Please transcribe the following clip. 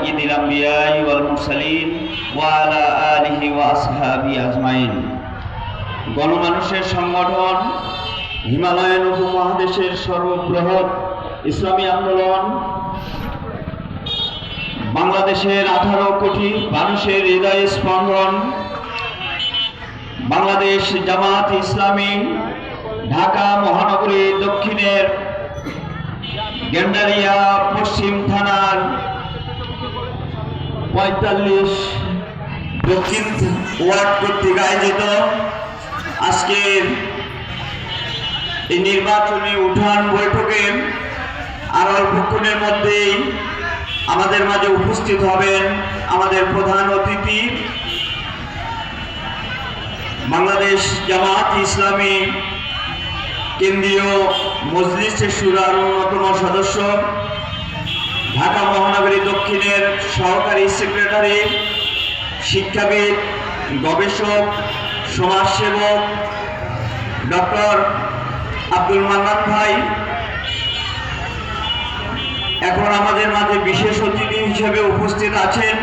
سيد الأنبياء والمرسلين وعلى آله وأصحابه أجمعين গণমানুষের সংগঠন হিমালয়ান উপমহাদেশের সর্ববৃহৎ ইসলামী আন্দোলন বাংলাদেশের আঠারো কোটি মানুষের হৃদয় স্পন্দন বাংলাদেশ জামাত ইসলামী ঢাকা মহানগরী দক্ষিণের গেন্ডারিয়া পশ্চিম থানার পঁয়তাল্লিশ। দক্ষিণ ওয়ার্ড কর্তৃক আয়োজিত আজকের এই নির্বাচনী উঠান বৈঠকে আর অল্পক্ষণের মধ্যেই আমাদের মাঝে উপস্থিত হবেন আমাদের প্রধান অতিথি, বাংলাদেশ জামাত ইসলামী কেন্দ্রীয় মজলিসের সুরার অন্যতম সদস্য, ঢাকা মহানগরী দক্ষিণের সহকারী সেক্রেটারি, শিক্ষাবিদ, গবেষক, সমাজসেবক, ডক্টর আব্দুল মান্নান ভাই। এখন আমাদের মাঝে বিশেষ অতিথি হিসেবে উপস্থিত আছেন।